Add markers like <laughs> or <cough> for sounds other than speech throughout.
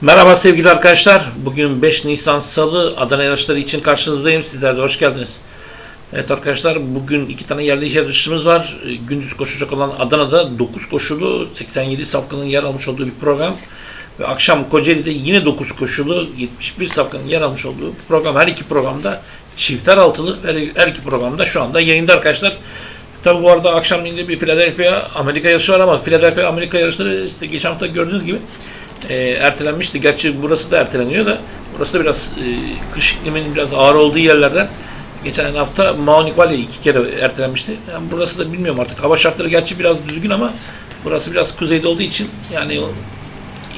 Merhaba sevgili arkadaşlar. Bugün 5 Nisan Salı Adana yarışları için karşınızdayım. Sizler de hoş geldiniz. Evet arkadaşlar bugün iki tane yerli yarışımız var. Ee, Gündüz koşacak olan Adana'da 9 koşulu 87 safkanın yer almış olduğu bir program. Ve akşam Kocaeli'de yine 9 koşulu 71 safkanın yer almış olduğu bir program. Her iki programda çiftler altılı her, her iki programda şu anda yayında arkadaşlar. Tabi bu arada akşamleyin bir Philadelphia Amerika yarışı var ama Philadelphia Amerika yarışları işte geçen hafta gördüğünüz gibi e, ertelenmişti. Gerçi burası da erteleniyor da burası da biraz e, kış ikliminin biraz ağır olduğu yerlerden. Geçen hafta Maunik Valley iki kere ertelenmişti. Yani burası da bilmiyorum artık. Hava şartları gerçi biraz düzgün ama burası biraz kuzeyde olduğu için yani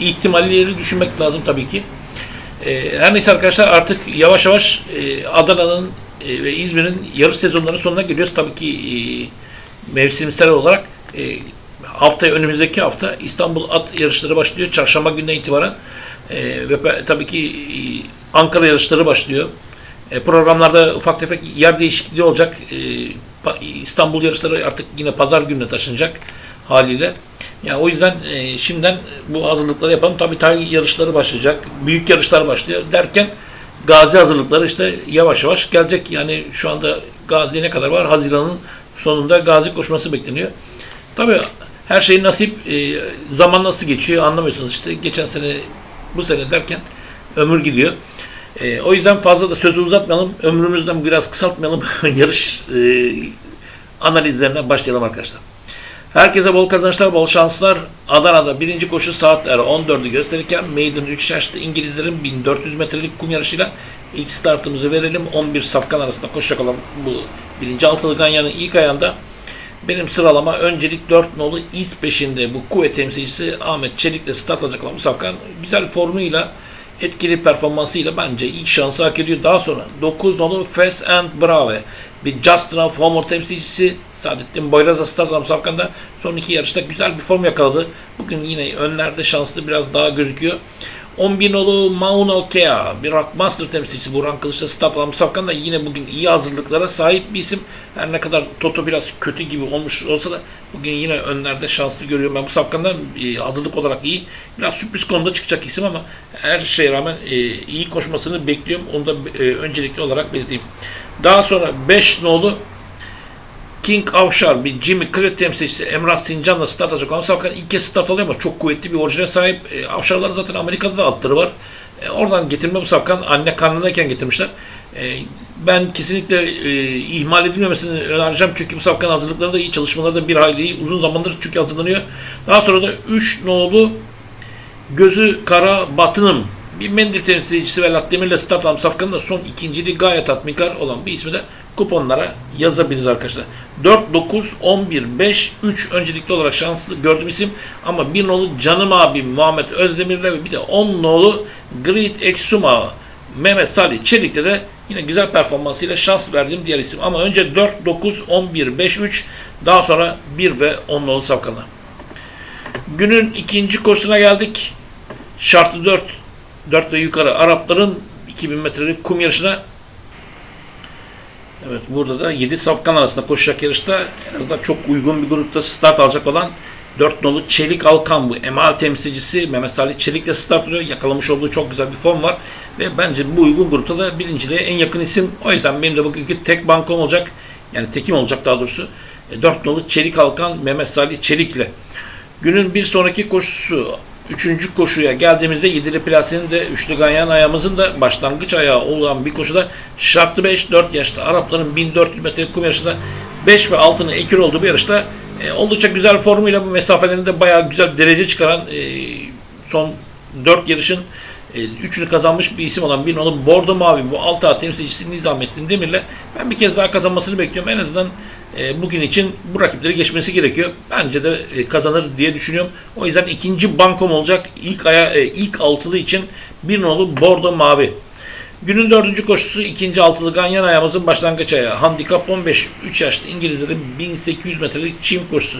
ihtimalleri düşünmek lazım tabii ki. E, her neyse arkadaşlar artık yavaş yavaş e, Adana'nın e, ve İzmir'in yarış sezonlarının sonuna geliyoruz. Tabii ki e, mevsimsel olarak e, haftaya önümüzdeki hafta İstanbul at yarışları başlıyor. Çarşamba günden itibaren e, ve tabii ki e, Ankara yarışları başlıyor. E, programlarda ufak tefek yer değişikliği olacak. E, İstanbul yarışları artık yine pazar gününe taşınacak haliyle. Yani o yüzden e, şimdiden bu hazırlıkları yapalım. Tabii tarih yarışları başlayacak. Büyük yarışlar başlıyor derken Gazi hazırlıkları işte yavaş yavaş gelecek. Yani şu anda Gazi ne kadar var? Haziran'ın sonunda Gazi koşması bekleniyor. Tabii her şey nasip. e, zaman nasıl geçiyor anlamıyorsunuz. İşte geçen sene bu sene derken ömür gidiyor. E, o yüzden fazla da sözü uzatmayalım. Ömrümüzden biraz kısaltmayalım. <laughs> Yarış e, analizlerine başlayalım arkadaşlar. Herkese bol kazançlar, bol şanslar. Adana'da birinci koşu saatler 14'ü gösterirken Maiden 3 yaşlı İngilizlerin 1400 metrelik kum yarışıyla ilk startımızı verelim. 11 safkan arasında koşacak olan bu birinci altılı ganyanın ilk ayağında benim sıralama öncelik 4 nolu iz peşinde bu kuvvet temsilcisi Ahmet Çelik'le start alacak olan bu safkan güzel formuyla etkili performansıyla bence ilk şansı hak ediyor. Daha sonra 9 nolu Fast and Brave bir Justin of Homer temsilcisi Saadettin Boyraz'a start alan Safkan'da son iki yarışta güzel bir form yakaladı. Bugün yine önlerde şanslı biraz daha gözüküyor. 11 nolu Mauna Kea bir Rockmaster temsilcisi Burhan Kılıç'ta start alan Safkan da yine bugün iyi hazırlıklara sahip bir isim. Her ne kadar Toto biraz kötü gibi olmuş olsa da bugün yine önlerde şanslı görüyorum ben bu Safkan'dan e, hazırlık olarak iyi. Biraz sürpriz konuda çıkacak isim ama her şeye rağmen e, iyi koşmasını bekliyorum. Onu da e, öncelikli olarak belirteyim. Daha sonra 5 nolu King Avşar bir Jimmy Craig temsilcisi Emrah Sincan'la start alacak olan Safkan ilk kez start alıyor ama çok kuvvetli bir orijine sahip. E, Avşarlar zaten Amerika'da da atları var. E, oradan getirme bu Safkan anne karnındayken getirmişler. E, ben kesinlikle e, ihmal edilmemesini önereceğim çünkü bu Safkan hazırlıkları da iyi çalışmaları da bir hayli. Uzun zamandır çünkü hazırlanıyor. Daha sonra da 3 nolu Gözü Kara Batınım bir mendil temsilcisi Velat Demir'le start alan Safkan'ın da son ikinciliği gayet tatminkar olan bir ismi de kuponlara yazabiliriz arkadaşlar. 4, 9, 11, 5, 3 öncelikli olarak şanslı gördüğüm isim ama bir nolu Canım abi Muhammed Özdemir'le bir de 10 nolu Great Exuma Mehmet Salih Çelik'le de yine güzel performansıyla şans verdiğim diğer isim. Ama önce 4, 9, 11, 5, 3 daha sonra 1 ve 10 nolu Safkan'a. Günün ikinci koşusuna geldik. Şartlı 4, 4 ve yukarı Arapların 2000 metrelik kum yarışına Evet burada da 7 safkan arasında koşacak yarışta en azından çok uygun bir grupta start alacak olan 4 nolu Çelik Alkan bu Emal temsilcisi Mehmet Salih Çelik'le start alıyor. Yakalamış olduğu çok güzel bir form var. Ve bence bu uygun grupta da birinciliğe en yakın isim. O yüzden benim de bugünkü tek bankom olacak. Yani tekim olacak daha doğrusu. 4 nolu Çelik Alkan Mehmet Salih Çelik'le. Günün bir sonraki koşusu Üçüncü koşuya geldiğimizde yedili plasenin de üçlü ganyan ayağımızın da başlangıç ayağı olan bir koşuda şartlı 5 4 yaşta Arapların 1400 metre kum yarışında 5 ve altını ekür olduğu bir yarışta e, oldukça güzel formuyla bu mesafelerinde bayağı güzel derece çıkaran e, son 4 yarışın e, üçünü kazanmış bir isim olan bir nolu Bordo Mavi bu 6 A temsilcisi Nizamettin Demir'le ben bir kez daha kazanmasını bekliyorum. En azından e, bugün için bu rakipleri geçmesi gerekiyor. Bence de e, kazanır diye düşünüyorum. O yüzden ikinci bankom olacak. İlk aya e, ilk altılı için bir nolu Bordo Mavi. Günün dördüncü koşusu ikinci altılı ganyan ayağımızın başlangıç ayağı. Handikap 15, 3 yaşlı İngilizlerin 1800 metrelik çim koşusu.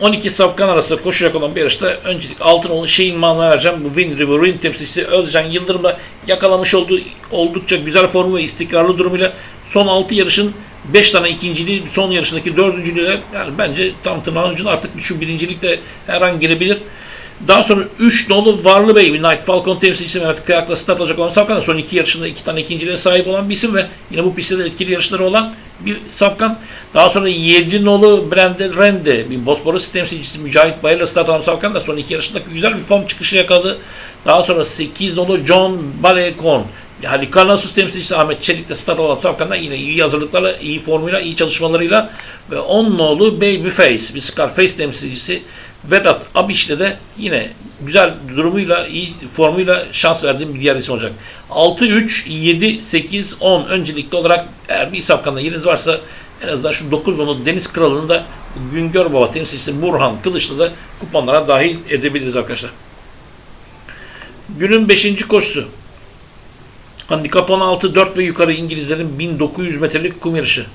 12 safkan arasında koşacak olan bir yarışta öncelik altın olan şeyin manına vereceğim. Bu Win River Win temsilcisi Özcan Yıldırım'la yakalamış olduğu oldukça güzel formu ve istikrarlı durumuyla son 6 yarışın 5 tane ikinciliği, son yarışındaki dördüncülüğe yani bence tam tırnağın ucuna artık şu birincilikle her an girebilir. Daha sonra 3 nolu Varlı Bey, Night Falcon temsilcisi Mehmet Kıyak'la start alacak olan Safkan. Son iki yarışında iki tane ikinciliğe sahip olan bir isim ve yine bu pistte de etkili yarışları olan bir Safkan. Daha sonra 7 nolu Brandon Rende, bir Bosporus temsilcisi Mücahit Bayır'la start alan Safkan da son iki yarışında güzel bir form çıkışı yakaladı. Daha sonra 8 nolu John Balekon, yani Karnasus temsilcisi Ahmet Çelik'le start alan Safkan'da yine iyi hazırlıklarla, iyi formuyla, iyi çalışmalarıyla ve 10 nolu Babyface, bir Scarface temsilcisi Vedat Abiş'le de yine güzel durumuyla, iyi formuyla şans verdiğim bir diğer isim olacak. 6, 3, 7, 8, 10 öncelikli olarak eğer bir safkanda yeriniz varsa en azından şu 9 onu Deniz Kralı'nın da Güngör Baba temsilcisi Burhan Kılıç'la da kuponlara dahil edebiliriz arkadaşlar. Günün 5. koşusu. Handikap 16, 4 ve yukarı İngilizlerin 1900 metrelik kum yarışı.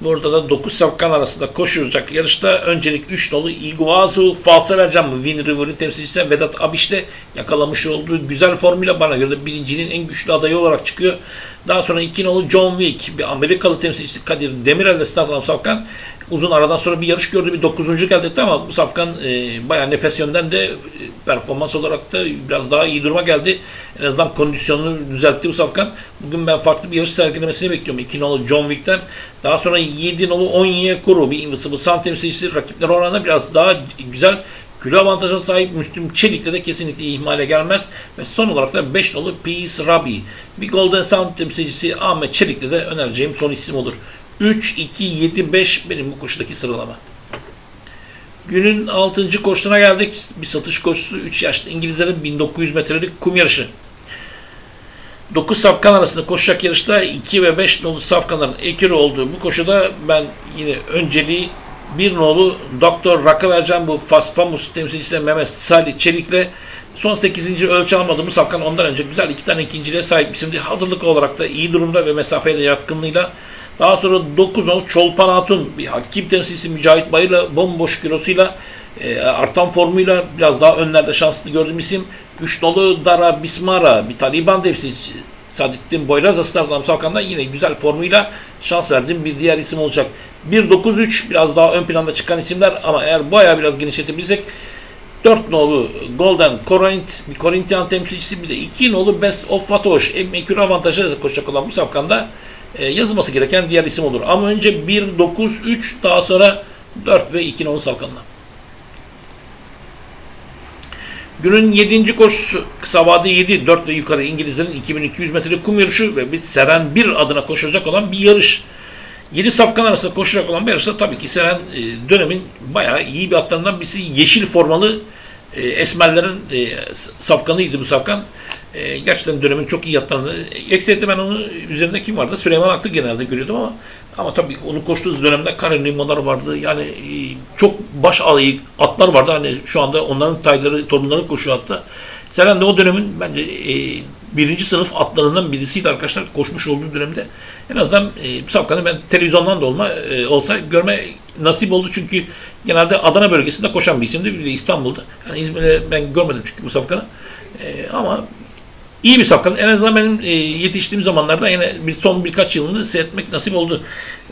Burada da 9 safkan arasında koşulacak yarışta öncelik 3 dolu Iguazu Falsa vereceğim mi? Win River'ın temsilcisi Vedat Abiş'te yakalamış olduğu güzel formuyla bana göre de birincinin en güçlü adayı olarak çıkıyor. Daha sonra 2 nolu John Wick, bir Amerikalı temsilcisi Kadir Demirel'le start alan Safkan uzun aradan sonra bir yarış gördü. Bir 9. geldi ama bu Safkan e, bayağı nefes yönden de e, performans olarak da biraz daha iyi duruma geldi. En azından kondisyonunu düzeltti bu Safkan. Bugün ben farklı bir yarış sergilemesini bekliyorum. 2 nolu John Wick'ten. Daha sonra 7 nolu Onye Kuru bir Sun temsilcisi rakipler oranında biraz daha güzel kilo avantajına sahip Müslüm Çelik'le de kesinlikle ihmale gelmez. Ve son olarak da 5 nolu Peace Rabi. Bir Golden Sound temsilcisi Ahmet Çelik'le de önereceğim son isim olur. 3, 2, 7, 5 benim bu koşudaki sıralama. Günün 6. koşusuna geldik. Bir satış koşusu 3 yaşlı İngilizlerin 1900 metrelik kum yarışı. 9 safkan arasında koşacak yarışta 2 ve 5 nolu safkanların ekürü olduğu bu koşuda ben yine önceliği bir nolu Doktor Rak'a vereceğim bu Fast Famous temsilcisi Mehmet Salih Çelik'le son 8. ölçü almadı bu safkan ondan önce güzel iki tane ikinciliğe sahip isimdi. Hazırlık olarak da iyi durumda ve mesafeye de yatkınlığıyla daha sonra 9 nolu Çolpan Hatun bir hakim temsilcisi Mücahit Bayır'la bomboş kilosuyla e, artan formuyla biraz daha önlerde şanslı gördüğüm isim. 3 nolu Dara Bismara bir Taliban temsilcisi Sadettin Boyraz Aslan'dan Salkan'da yine güzel formuyla şans verdiğim bir diğer isim olacak. 1-9-3 biraz daha ön planda çıkan isimler ama eğer bayağı biraz genişletebilirsek 4 nolu Golden Corint, bir Corinthian temsilcisi bir de 2 nolu Best of Fatoş, Ekür avantajı koşacak olan bu safkanda e, yazılması gereken diğer isim olur. Ama önce 1, 9, 3 daha sonra 4 ve 2 nolu safkanla. Günün 7. koşusu kısa vade 7, 4 ve yukarı İngilizlerin 2200 metrelik kum yarışı ve bir Seren 1 adına koşulacak olan bir yarış. 7 safkan arasında koşacak olan bir yarışta tabii ki Seren e, dönemin bayağı iyi bir atlarından birisi. Yeşil formalı e, Esmerlerin e, safkanıydı bu safkan. E, gerçekten dönemin çok iyi atlarını. Ekseriyetle ben onu üzerinde kim vardı? Süleyman Aklı genelde görüyordum ama ama tabii onu koştuğu dönemde Karen Limalar vardı. Yani e, çok baş alayı atlar vardı. Hani şu anda onların tayları, torunları koşuyor hatta. Seren de o dönemin bence e, birinci sınıf atlarından birisiydi arkadaşlar. Koşmuş olduğu dönemde. En azından e, Safkan'ı ben televizyondan da olma e, olsa görme nasip oldu. Çünkü genelde Adana bölgesinde koşan bir isimdi. Bir de İstanbul'da. Yani İzmir'de ben görmedim çünkü bu Safkan'ı. E, ama iyi bir safkan. En azından benim e, yetiştiğim zamanlarda yine bir son birkaç yılını seyretmek nasip oldu.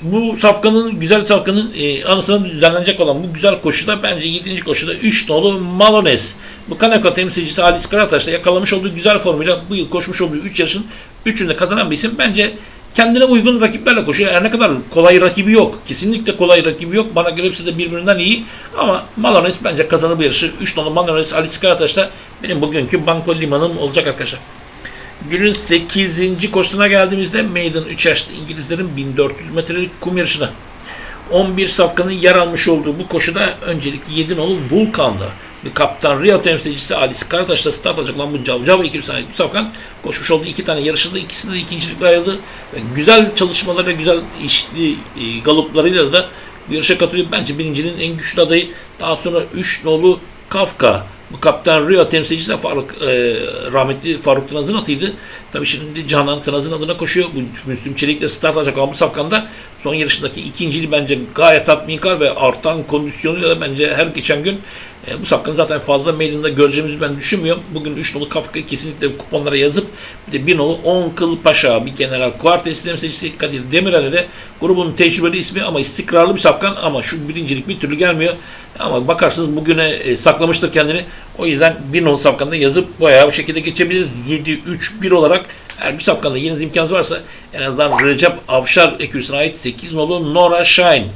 Bu safkanın, güzel safkanın e, anısına düzenlenecek olan bu güzel koşuda bence 7. koşuda 3 nolu Malones. Bu Kaneko temsilcisi Halis Karataş'ta yakalamış olduğu güzel formuyla bu yıl koşmuş olduğu 3 yarışın 3'ünde kazanan bir isim. Bence kendine uygun rakiplerle koşuyor. Her ne kadar kolay rakibi yok. Kesinlikle kolay rakibi yok. Bana göre hepsi de birbirinden iyi. Ama Malones bence kazanır bu yarışı. 3 nolu Malones Halis Karataş'ta benim bugünkü Banko Liman'ım olacak arkadaşlar. Günün 8. koşusuna geldiğimizde Maiden 3 yaşlı İngilizlerin 1400 metrelik kum yarışına 11 safkanın yer almış olduğu bu koşuda öncelikli 7 nolu Vulkan'da bir kaptan Rio temsilcisi Alice Karataş'ta start alacak olan bu Cavcava ekibi sahibi safkan koşmuş olduğu iki tane yarışında ikisinde de ikincilikle ayrıldı. Ve güzel çalışmalarıyla, güzel işli e, galoplarıyla da yarışa katılıyor. Bence birincinin en güçlü adayı. Daha sonra 3 nolu Kafka bu Kaptan Rio temsilcisi Faruk, e, rahmetli Faruk Tınaz'ın atıydı. Tabii şimdi Canan Tınaz'ın adına koşuyor. Bu Müslüm Çelik'le start alacak olan bu safkanda son yarışındaki ikinciliği bence gayet tatminkar ve artan kondisyonuyla da bence her geçen gün E, bu safkanı zaten fazla meydanda göreceğimizi ben düşünmüyorum. Bugün 3 nolu Kafka'yı kesinlikle kuponlara yazıp bir de 1 nolu 10 Kıl Paşa, bir General Kuartes temsilcisi Kadir Demirel'e de grubun tecrübeli ismi ama istikrarlı bir safkan ama şu birincilik bir türlü gelmiyor. Ama bakarsınız bugüne e, saklamıştır kendini. O yüzden 1 nolu safkanı yazıp bayağı bu şekilde geçebiliriz. 7-3-1 olarak eğer bir safkanda yeniz imkanınız varsa en azından Recep Avşar ekürüsüne ait 8 nolu Nora Shine.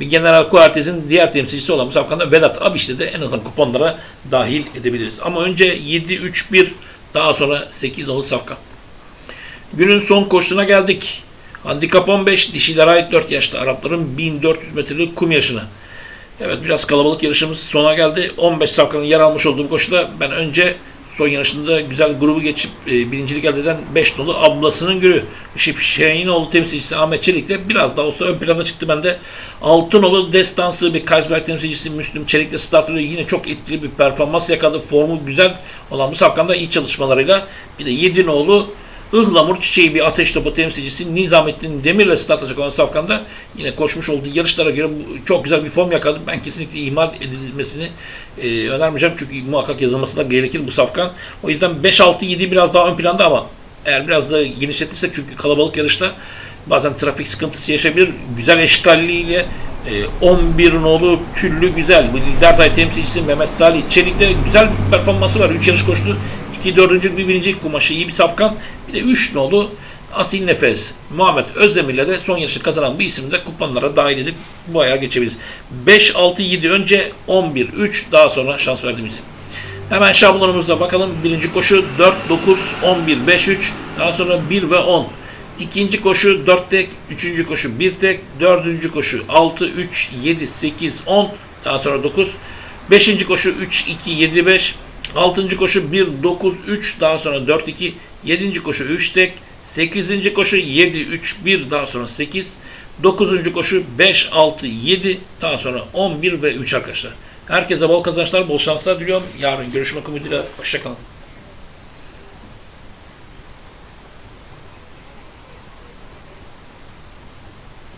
Bir General Kuartes'in diğer temsilcisi olan bu safkanda Vedat Abiş'te de en azından kuponlara dahil edebiliriz. Ama önce 7-3-1 daha sonra 8 nolu safkan. Günün son koşusuna geldik. Handikap 15 dişilere ait 4 yaşlı Arapların 1400 metrelik kum yarışına. Evet biraz kalabalık yarışımız sona geldi. 15 safkanın yer almış olduğu bu koşuda ben önce son yarışında güzel grubu geçip e, birincilik elde eden 5 nolu ablasının gülü. Şip Şehinoğlu temsilcisi Ahmet Çelik de biraz daha olsa ön plana çıktı bende. 6 nolu destansı bir Kaysberg temsilcisi Müslüm Çelik de start. Yine çok etkili bir performans yakaladı. Formu güzel olan bu safkanda iyi çalışmalarıyla. Bir de 7 nolu Ihlamur Çiçeği bir ateş topu temsilcisi Nizamettin Demir'le start atacak olan Safkan'da yine koşmuş olduğu yarışlara göre çok güzel bir form yakaladı. Ben kesinlikle ihmal edilmesini e, önermeyeceğim çünkü muhakkak yazılması da gerekir bu Safkan. O yüzden 5-6-7 biraz daha ön planda ama eğer biraz da genişletirsek çünkü kalabalık yarışta bazen trafik sıkıntısı yaşayabilir. Güzel eşkalliyle e, 11 nolu Tüllü Güzel. Bu lider tay temsilcisi Mehmet Salih Çelik'te güzel bir performansı var. 3 yarış koştu. 2 dördüncü bir birinci kumaşı iyi bir safkan. Bir de 3 nolu Asil Nefes. Muhammed Özdemir'le de son yarışı kazanan bu isim de kuponlara dahil edip bu ayağa geçebiliriz. 5, 6, 7 önce 11, 3 daha sonra şans verdiğimiz isim. Hemen şablonumuza bakalım. Birinci koşu 4, 9, 11, 5, 3. Daha sonra 1 ve 10. İkinci koşu 4 tek. Üçüncü koşu 1 tek. Dördüncü koşu 6, 3, 7, 8, 10. Daha sonra 9. Beşinci koşu 3, 2, 7, 5. Altıncı koşu 1, 9, 3. Daha sonra 4, 2. Yedinci koşu 3 tek. Sekizinci koşu 7, 3, 1. Daha sonra 8. Dokuzuncu koşu 5, 6, 7. Daha sonra 11 ve 3 arkadaşlar. Herkese bol kazançlar, bol şanslar diliyorum. Yarın görüşmek umuduyla. Hoşçakalın.